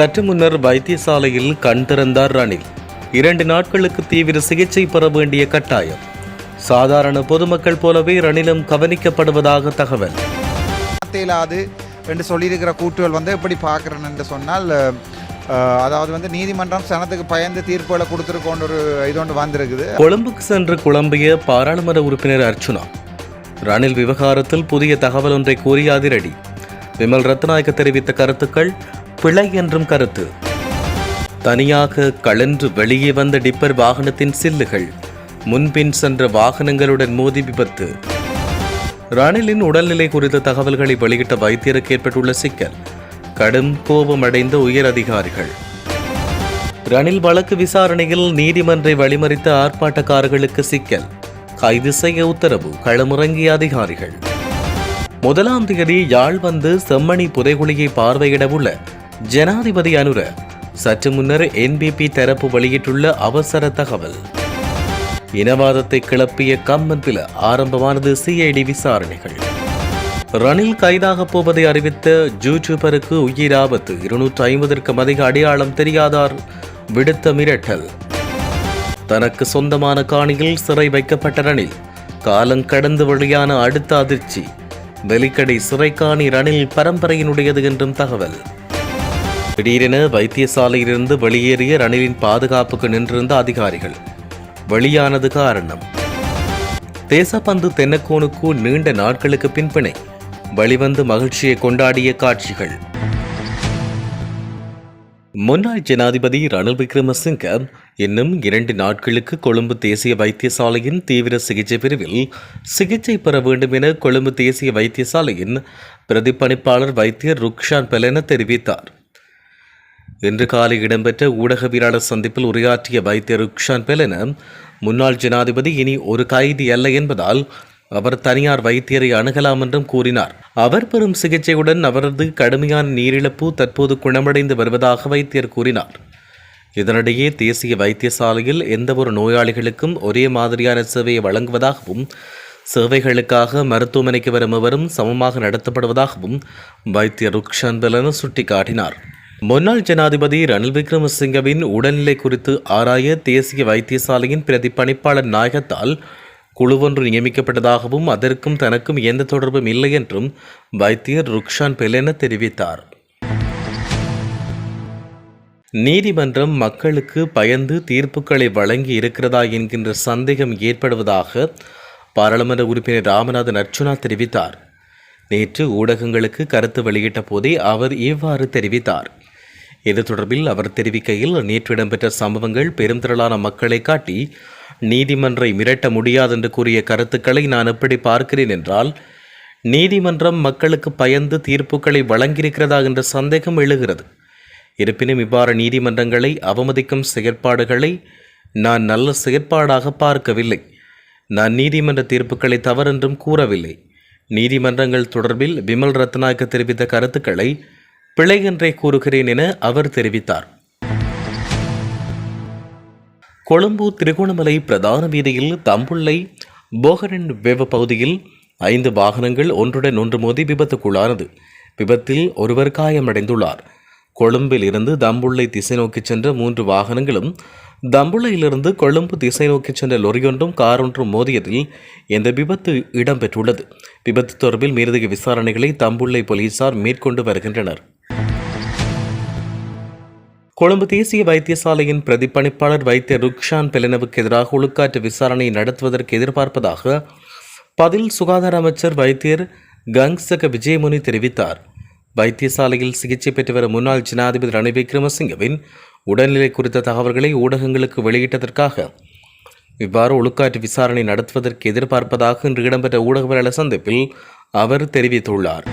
சற்று முன்னர் வைத்தியசாலையில் கண் திறந்தார் ரணில். இரண்டு நாட்களுக்கு தீவிர சிகிச்சை பெற வேண்டிய கட்டாயம். சாதாரண பொதுமக்கள் போலவே ரணிலும் கவனிக்கப்படுவதாக தகவல். இயலாது என்று சொல்லியிருக்கிற கூற்றுகள் வந்து எப்படி பார்க்குறேன் என்று சொன்னால் அதாவது வந்து நீதிமன்றம் சனத்துக்கு பயந்து தீர்ப்புகளை கொடுத்துருக்கோன்ற ஒரு இது ஒன்று வந்திருக்குது. கொழும்புக்கு சென்று குழம்பிய பாராளுமன்ற உறுப்பினர் அர்ச்சுனா ரணில் விவகாரத்தில் புதிய தகவல் ஒன்றை கூறிய அதிரடி. விமல் ரத்நாயக்க தெரிவித்த கருத்துக்கள் பிழை என்றும் கருத்து. தனியாக கலன்று வெளியே வந்த டிப்பர் வாகனத்தின் சில்லுகள் முன்பின் சென்ற வாகனங்களுடன் மோதி விபத்து. ரணிலின் உடல்நிலை குறித்த தகவல்களை வெளியிட்ட வைத்தியருக்கு ஏற்பட்டுள்ள சிக்கல் கடும் கோபமடைந்த உயர் அதிகாரிகள். ரணில் வழக்கு விசாரணையில் நீதிமன்றை வழிமறித்த ஆர்ப்பாட்டக்காரர்களுக்கு சிக்கல் கைது செய்ய உத்தரவு களமிறங்கிய அதிகாரிகள். முதலாம் தேதி யாழ் வந்து செம்மணி புதைகுழியை பார்வையிட உள்ள ஜனாதிபதி அனுர சற்று முன்னர் என்பிபி தரப்பு வெளியிட்டுள்ள அவசர தகவல். இனவாதத்தை கிளப்பிய கம்மன் ஆரம்பமானது சிஐடி விசாரணைகள். ரணில் கைதாகப் போவதை அறிவித்த ஜூடியூபருக்கு உயிர் ஆபத்து. இருநூற்று ஐம்பதற்கும் அதிக அடையாளம் தெரியாதார் விடுத்த மிரட்டல். தனக்கு சொந்தமான காணியில் சிறை வைக்கப்பட்ட ரணில் காலம் கடந்து வழியான அடுத்த அதிர்ச்சி. வெலிக்கடை சிறைக்காணி ரணில் பரம்பரையினுடையது என்றும் தகவல். திடீரென வைத்தியசாலையிலிருந்து வெளியேறிய ரணிலின் பாதுகாப்புக்கு நின்றிருந்த அதிகாரிகள். வெளியானது காரணம். தேசப்பந்து தென்னக்கோனுக்கு நீண்ட நாட்களுக்கு பின்பிணை. வெளிவந்து மகிழ்ச்சியை கொண்டாடிய காட்சிகள். முன்னாள் ஜனாதிபதி ரணில் விக்ரமசிங்க இன்னும் இரண்டு நாட்களுக்கு கொழும்பு தேசிய வைத்தியசாலையின் தீவிர சிகிச்சை பிரிவில் சிகிச்சை பெற வேண்டும் என கொழும்பு தேசிய வைத்தியசாலையின் பிரதிப்பணிப்பாளர் வைத்தியர் ருக்ஷான் பெலன தெரிவித்தார். இன்று காலை இடம்பெற்ற ஊடகவியலாளர் சந்திப்பில் உரையாற்றிய வைத்திய ருக்ஷான் பெலன முன்னாள் ஜனாதிபதி இனி ஒரு கைதி அல்ல என்பதால் அவர் தனியார் வைத்தியரை அணுகலாம் என்றும் கூறினார். அவர் பெறும் சிகிச்சையுடன் அவரது கடுமையான நீரிழப்பு தற்போது குணமடைந்து வருவதாக வைத்தியர் கூறினார். இதனிடையே தேசிய வைத்தியசாலையில் எந்தவொரு நோயாளிகளுக்கும் ஒரே மாதிரியான சேவையை வழங்குவதாகவும் சேவைகளுக்காக மருத்துவமனைக்கு வரும் எவரும் சமமாக நடத்தப்படுவதாகவும் வைத்தியர் ருக்ஷான் பெலன சுட்டிக்காட்டினார். முன்னாள் ஜனாதிபதி ரணில் விக்ரமசிங்கவின் உடல்நிலை குறித்து ஆராய தேசிய வைத்தியசாலையின் பிரதிப்பணிப்பாளர் நாயகத்தால் குழுவொன்று நியமிக்கப்பட்டதாகவும் அதற்கும் தனக்கும் எந்த தொடர்பும் இல்லை என்றும் வைத்தியர் ருக்ஷான் பெலென தெரிவித்தார். நீதிமன்றம் மக்களுக்கு பயந்து தீர்ப்புகளை வழங்கி இருக்கிறதா என்கின்ற சந்தேகம் ஏற்படுவதாக பாராளுமன்ற உறுப்பினர் ராமநாதன் அர்ச்சுனா தெரிவித்தார். நேற்று ஊடகங்களுக்கு கருத்து வெளியிட்ட போதே அவர் இவ்வாறு தெரிவித்தார். இது தொடர்பில் அவர் தெரிவிக்கையில் நேற்று இடம்பெற்ற சம்பவங்கள் பெரும் திரளான மக்களை காட்டி நீதிமன்றை மிரட்ட முடியாது என்று கூறிய கருத்துக்களை நான் எப்படி பார்க்கிறேன் என்றால் நீதிமன்றம் மக்களுக்கு பயந்து தீர்ப்புகளை வழங்கியிருக்கிறதா என்ற சந்தேகம் எழுகிறது. இருப்பினும் இவ்வாறு நீதிமன்றங்களை அவமதிக்கும் செயற்பாடுகளை நான் நல்ல செயற்பாடாக பார்க்கவில்லை. நான் நீதிமன்ற தீர்ப்புகளை தவறென்றும் கூறவில்லை. நீதிமன்றங்கள் தொடர்பில் விமல் ரத்னாக்கு தெரிவித்த கருத்துக்களை பிழை கூறுகிறேன் என அவர் தெரிவித்தார். கொழும்பு திருகோணமலை பிரதான வீதியில் தம்புள்ளை போகரன் வெவ பகுதியில் ஐந்து வாகனங்கள் ஒன்றுடன் ஒன்று மோதி விபத்துக்குள்ளானது. விபத்தில் ஒருவர் காயமடைந்துள்ளார். கொழும்பில் இருந்து தம்புள்ளை திசை நோக்கி சென்ற மூன்று வாகனங்களும் தம்புள்ளையிலிருந்து கொழும்பு திசை நோக்கி சென்ற லொரியொன்றும் காரொன்றும் மோதியதில் இந்த விபத்து இடம்பெற்றுள்ளது. விபத்து தொடர்பில் மேலதிக விசாரணைகளை தம்புள்ளை போலீசார் மேற்கொண்டு வருகின்றனர். கொழும்பு தேசிய வைத்தியசாலையின் பிரதிப்பணிப்பாளர் வைத்தியர் ருக்ஷான் பெலனவுக்கு எதிராக ஒழுக்காற்று விசாரணை நடத்துவதற்கு எதிர்பார்ப்பதாக பதில் சுகாதார அமைச்சர் வைத்தியர் கங்சக விஜயமுனி தெரிவித்தார். வைத்தியசாலையில் சிகிச்சை பெற்று வரும் முன்னாள் ஜனாதிபதி ரணில் விக்ரமசிங்கவின் உடல்நிலை குறித்த தகவல்களை ஊடகங்களுக்கு வெளியிட்டதற்காக இவ்வாறு ஒழுக்காற்று விசாரணை நடத்துவதற்கு எதிர்பார்ப்பதாக இன்று இடம்பெற்ற ஊடகவியலாளர் சந்திப்பில் அவர் தெரிவித்துள்ளார்.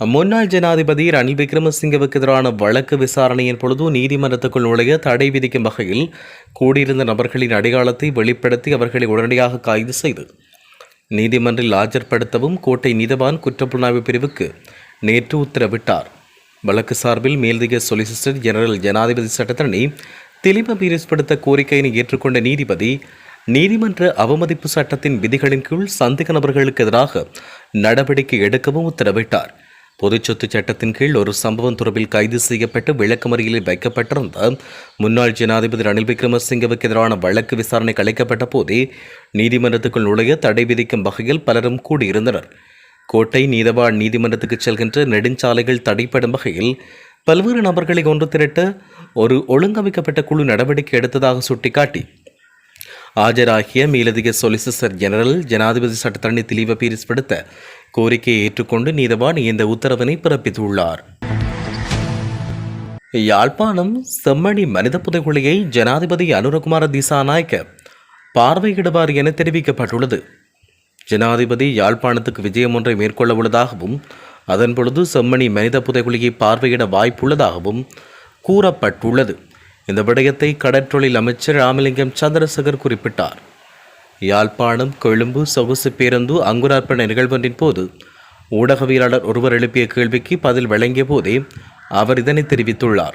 முன்னாள் ஜனாதிபதி ரணில் விக்ரமசிங்கவுக்கு எதிரான வழக்கு விசாரணையின் பொழுது நீதிமன்றத்துக்குள் நுழைய தடை விதிக்கும் வகையில் கூடியிருந்த நபர்களின் அடையாளத்தை வெளிப்படுத்தி அவர்களை உடனடியாக கைது செய்து நீதிமன்றில் ஆஜர்படுத்தவும் கோட்டை நீதவான் குற்றப்புலனாய்வு பிரிவுக்கு நேற்று உத்தரவிட்டார். வழக்கு சார்பில் மேல்திக சொலிசிஸ்டர் ஜெனரல் ஜனாதிபதி சட்டத்தரணி திலிப பீரிஸ்படுத்த கோரிக்கையினை ஏற்றுக்கொண்ட நீதிபதி நீதிமன்ற அவமதிப்பு சட்டத்தின் விதிகளின் கீழ் சந்தேக நபர்களுக்கு எதிராக நடவடிக்கை எடுக்கவும் உத்தரவிட்டார். பொதுச் சொத்து சட்டத்தின் கீழ் ஒரு சம்பவம் தொடர்பில் கைது செய்யப்பட்டு விளக்கமறியலில் வைக்கப்பட்டிருந்த முன்னாள் ஜனாதிபதி ரணில் விக்ரமசிங்கவுக்கு எதிரான வழக்கு விசாரணை கலைக்கப்பட்ட போதே நீதிமன்றத்துக்குள் நுழைய தடை விதிக்கும் வகையில் பலரும் கூடியிருந்தனர். கோட்டை நீதவான் நீதிமன்றத்துக்கு செல்கின்ற நெடுஞ்சாலைகள் தடைப்படும் வகையில் பல்வேறு நபர்களை ஒன்று திரட்ட ஒரு ஒழுங்கமைக்கப்பட்ட குழு நடவடிக்கை எடுத்ததாக சுட்டிக்காட்டி ஆஜராகிய மேலதிக சொலிசிட்டர் ஜெனரல் ஜனாதிபதி சட்டத்தரணி திலீப பீரிஸ் விடுத்த கோரிக்கையை ஏற்றுக்கொண்டு நீதவான் இந்த உத்தரவினை பிறப்பித்துள்ளார். யாழ்ப்பாணம் செம்மணி மனித புதைகுழியை ஜனாதிபதி அனுரகுமார திசாநாயக்க பார்வையிடுவார் என தெரிவிக்கப்பட்டுள்ளது. ஜனாதிபதி யாழ்ப்பாணத்துக்கு விஜயம் ஒன்றை மேற்கொள்ள உள்ளதாகவும் அதன் பொழுது செம்மணி மனித புதைகுழியை பார்வையிட வாய்ப்புள்ளதாகவும் கூறப்பட்டுள்ளது. இந்த விடயத்தை கடற்றொழில் அமைச்சர் ராமலிங்கம் சந்திரசேகர் குறிப்பிட்டார். யாழ்ப்பாணம் கொழும்பு சொகுசு பேருந்து அங்குரார்ப்பண நிகழ்வொன்றின் போது ஊடகவியலாளர் ஒருவர் எழுப்பிய கேள்விக்கு பதில் வழங்கிய போதே அவர் இதனை தெரிவித்துள்ளார்.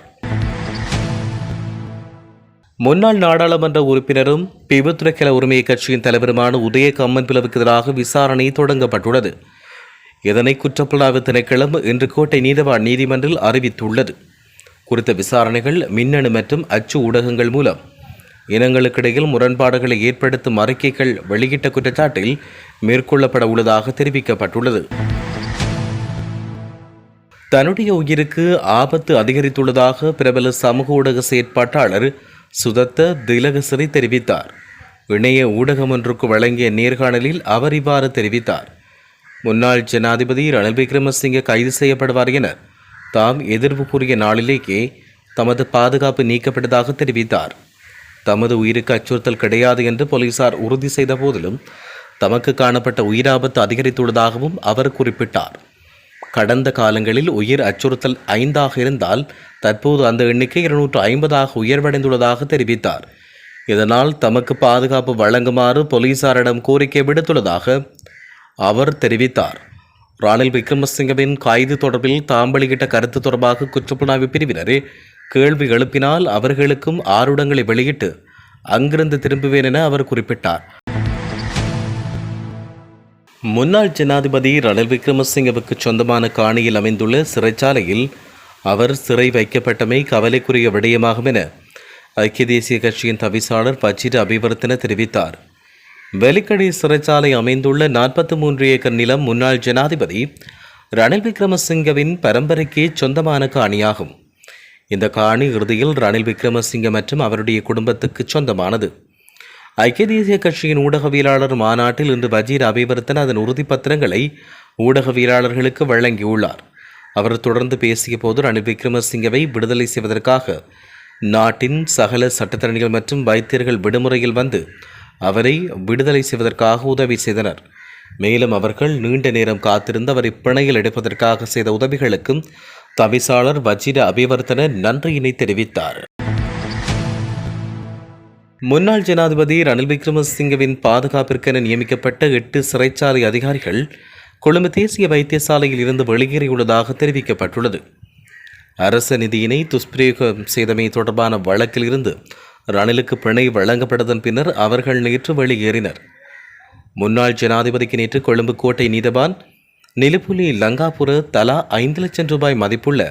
முன்னாள் நாடாளுமன்ற உறுப்பினரும் பிபுத்திரக்கில உரிமைய கட்சியின் தலைவருமான உதய கம்மன் பிளவுக்கு எதிராக விசாரணை தொடங்கப்பட்டுள்ளது. இதனை குற்றப்புலனாய்வு திணைக்களம் இன்று கோட்டை நீதவான் நீதிமன்றில் அறிவித்துள்ளது. குறித்த விசாரணைகள் மின்னணு மற்றும் அச்சு ஊடகங்கள் மூலம் இனங்களுக்கிடையில் முரண்பாடுகளை ஏற்படுத்தும் அறிக்கைகள் வெளியிட்ட குற்றச்சாட்டில் மேற்கொள்ளப்பட உள்ளதாக தெரிவிக்கப்பட்டுள்ளது. தன்னுடைய உயிருக்கு ஆபத்து அதிகரித்துள்ளதாக பிரபல சமூக ஊடக செயற்பாட்டாளர் சுதத்த திலகசரி தெரிவித்தார். இணைய ஊடகம் ஒன்றுக்கு வழங்கிய நேர்காணலில் அவர் இவ்வாறு தெரிவித்தார். முன்னாள் ஜனாதிபதி ரணில் விக்ரமசிங்கே கைது செய்யப்படுவார் என தாம் எதிர்வு கூறிய நாளிலேயே தமது பாதுகாப்பு நீக்கப்பட்டதாக தெரிவித்தார். தமது உயிருக்கு அச்சுறுத்தல் கிடையாது என்று போலீசார் உறுதி செய்த போதிலும் தமக்கு காணப்பட்ட உயிராபத்து அதிகரித்துள்ளதாகவும் அவர் குறிப்பிட்டார். கடந்த காலங்களில் உயிர் அச்சுறுத்தல் ஐந்தாக இருந்தால் தற்போது அந்த எண்ணிக்கை இருநூற்று ஐம்பதாக உயர்வடைந்துள்ளதாக தெரிவித்தார். இதனால் தமக்கு பாதுகாப்பு வழங்குமாறு போலீசாரிடம் கோரிக்கை விடுத்துள்ளதாக அவர் தெரிவித்தார். ராணில் விக்ரமசிங்கவின் கைது தொடர்பில் தாம் வெளியிட்ட கருத்து தொடர்பாக குற்றப்புலனாய்வு பிரிவினரே கேள்வி எழுப்பினால் அவர்களுக்கும் ஆருடங்களை வெளியிட்டு அங்கிருந்து திரும்புவேன் என அவர் குறிப்பிட்டார். முன்னாள் ஜனாதிபதி ரணில் விக்ரமசிங்கவுக்கு சொந்தமான காணியில் அமைந்துள்ள சிறைச்சாலையில் அவர் சிறை வைக்கப்பட்டமை கவலைக்குரிய விடயமாகும் என ஐக்கிய தேசிய கட்சியின் தவிசாளர் பச்சிர அபிவர்த்தன தெரிவித்தார். வெலிக்கடி சிறைச்சாலை அமைந்துள்ள நாற்பத்தி மூன்று ஏக்கர் நிலம் முன்னாள் ஜனாதிபதி ரணில் விக்ரமசிங்கவின் பரம்பரைக்கே சொந்தமான காணியாகும். இந்த காணி இறுதியில் ரணில் விக்ரமசிங்க மற்றும் அவருடைய குடும்பத்துக்கு சொந்தமானது. ஐக்கிய தேசிய கட்சியின் ஊடகவியலாளர் மாநாட்டில் இன்று வஜீர் அபிவர்த்தன் அதன் உறுதிப்பத்திரங்களை ஊடகவியலாளர்களுக்கு வழங்கியுள்ளார். அவர் தொடர்ந்து பேசிய போது ரணில் விக்ரமசிங்கவை விடுதலை செய்வதற்காக நாட்டின் சகல சட்டத்தரணிகள் மற்றும் வைத்தியர்கள் விடுமுறையில் வந்து அவரை விடுதலை செய்வதற்காக உதவி செய்தனர். மேலும் அவர்கள் நீண்ட நேரம் காத்திருந்து அவரை பிணையில் எடுப்பதற்காக செய்த உதவிகளுக்கும் தவிசாளர் வஜிர அபிவர்த்தன நன்றியினை தெரிவித்தார். முன்னாள் ஜனாதிபதி ரணில் விக்ரமசிங்கவின் பாதுகாப்பிற்கென நியமிக்கப்பட்ட எட்டு சிறைச்சாலை அதிகாரிகள் கொழும்பு தேசிய வைத்தியசாலையில் இருந்து வெளியேறியுள்ளதாக தெரிவிக்கப்பட்டுள்ளது. அரச நிதியினை துஷ்பிரயோகம் செய்தமை தொடர்பான வழக்கில் இருந்து ரணிலுக்கு பிணை வழங்கப்பட்டதன் பின்னர் அவர்கள் நேற்று வெளியேறினர். முன்னாள் ஜனாதிபதிக்கு நேற்று கொழும்பு கோட்டை நீதவான் நிலுப்புலி லங்காபுர தலா ஐந்து லட்சம் ரூபாய் மதிப்புள்ள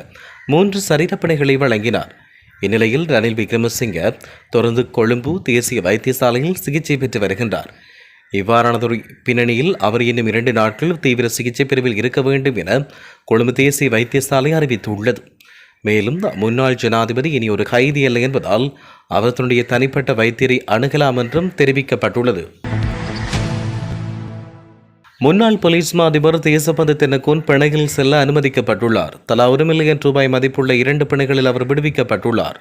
மூன்று சரீரப்பணிகளை வழங்கினார். இந்நிலையில் ரணில் விக்ரமசிங்க தொடர்ந்து கொழும்பு தேசிய வைத்தியசாலையில் சிகிச்சை பெற்று வருகின்றார். இவ்வாறானதொரு பின்னணியில் அவர் இன்னும் இரண்டு நாட்கள் தீவிர சிகிச்சை பிரிவில் இருக்க வேண்டும் என கொழும்பு தேசிய வைத்தியசாலை அறிவித்துள்ளது. மேலும் முன்னாள் ஜனாதிபதி இனி ஒரு கைதி அல்ல என்பதால் அவர் தன்னுடைய தனிப்பட்ட வைத்தியரை அணுகலாம் என்றும் தெரிவிக்கப்பட்டுள்ளது. முன்னாள் போலீஸ் மா அதிபர் தேசபந்து தினக்கூன் பிணையில் செல்ல அனுமதிக்கப்பட்டுள்ளார். தலா ஒரு மில்லியன் ரூபாய் மதிப்புள்ள இரண்டு பிணைகளில் அவர் விடுவிக்கப்பட்டுள்ளார்.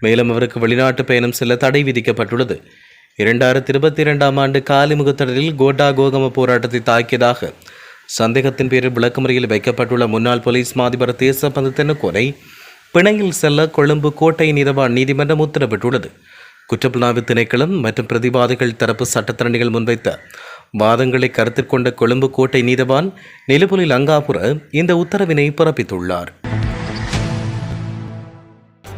மேலும் அவருக்கு வெளிநாட்டு பயணம் செல்ல தடை விதிக்கப்பட்டுள்ளது. இரண்டாயிரத்தி இருபத்தி இரண்டாம் ஆண்டு காலிமுகத்தடலில் கோட்டா கோகம போராட்டத்தை தாக்கியதாக சந்தேகத்தின் பேரில் விளக்கமுறையில் வைக்கப்பட்டுள்ள முன்னாள் போலீஸ் மாதிபர அதிபர் தேசபந்து தென்னகோனை பிணையில் செல்ல கொழும்பு கோட்டை நீதவான் நீதிமன்றம் உத்தரவிட்டுள்ளது. குற்றப்புலனாய்வு திணைக்களம் மற்றும் பிரதிவாதிகள் தரப்பு சட்டத்தரணிகள் முன்வைத்த வாதங்களை கருத்தில் கொண்ட கொழும்பு கோட்டை நீதவான் நிலப்புலி லங்காபுர இந்த உத்தரவினை பிறப்பித்துள்ளார்.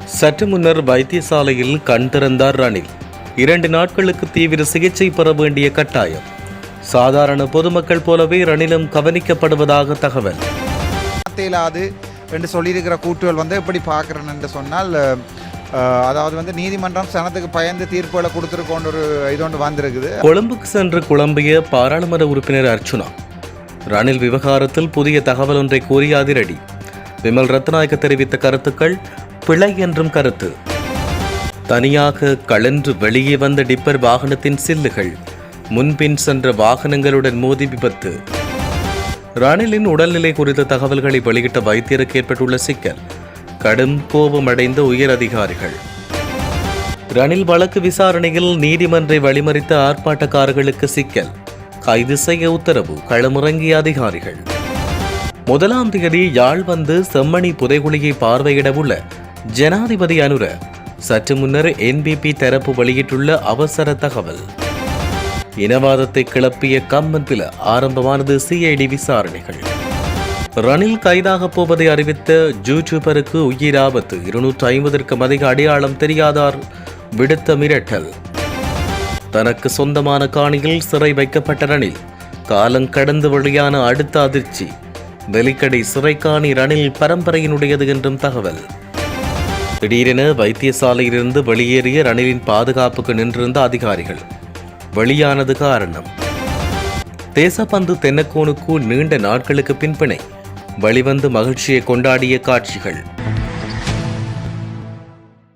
சற்று முன்னர் வைத்தியசாலையில் கண் திறந்தார் ரணில். இரண்டு நாட்களுக்கு தீவிர சிகிச்சை பெற வேண்டிய கட்டாயம். சாதாரண பொதுமக்கள் போலவே ரணிலும் கவனிக்கப்படுவதாக தகவல். என்று சொல்லியிருக்கிற கூட்டுகள் வந்து எப்படி பார்க்குறேன்னு சொன்னால் அதாவது வந்து நீதிமன்றம் சனத்துக்கு பயந்து தீர்ப்புகளை கொடுத்துருக்கோன்ற ஒரு இது ஒன்று வந்திருக்குது. கொழும்புக்கு சென்று குழம்பிய பாராளுமன்ற உறுப்பினர் அர்ச்சுனா ரணில் விவகாரத்தில் புதிய தகவல் ஒன்றை கூறிய அதிரடி. விமல் ரத்நாயக்க தெரிவித்த கருத்துக்கள் பிழை என்றும் கருத்து. தனியாக கலன்று வெளியே வந்த டிப்பர் வாகனத்தின் சில்லுகள் முன்பின் சென்ற வாகனங்களுடன் மோதி விபத்து. ரணிலின் உடல்நிலை குறித்த தகவல்களை வெளியிட்ட வைத்தியருக்கு ஏற்பட்டுள்ள சிக்கல் கடும் கோபமடைந்த உயர் அதிகாரிகள் ரணில் வழக்கு விசாரணையில் நீதிமன்றை வழிமறித்த ஆர்ப்பாட்டக்காரர்களுக்கு சிக்கல். கைது செய்ய உத்தரவு களமிறங்கிய அதிகாரிகள். முதலாம் தேதி யாழ் வந்து செம்மணி புதைகுழியை பார்வையிடவுள்ள ஜனாதிபதி அனுர சற்று முன்னர் என்பிபி தரப்பு வெளியிட்டுள்ள அவசர தகவல். இனவாதத்தை கிளப்பிய கம்மன் ஆரம்பமானது சிஐடி விசாரணைகள். ரணில் கைதாகப் போவதை அறிவித்த ஜூடியூபருக்கு உயிர் ஆபத்து இருநூற்று ஐம்பதற்கும் அதிக அடையாளம் தெரியாதார் விடுத்த மிரட்டல். தனக்கு சொந்தமான காணியில் சிறை வைக்கப்பட்ட ரணில் காலம் கடந்து வழியான அடுத்த அதிர்ச்சி. வெலிக்கடை சிறைக்காணி ரணில் பரம்பரையினுடையது என்றும் தகவல். திடீரென வைத்தியசாலையிலிருந்து வெளியேறிய ரணிலின் பாதுகாப்புக்கு நின்றிருந்த அதிகாரிகள் வெளியானது காரணம். தேசப்பந்து தென்னக்கோனுக்கு நீண்ட நாட்களுக்கு பின்பணை வெளிவந்து மகிழ்ச்சியை கொண்டாடிய காட்சிகள்.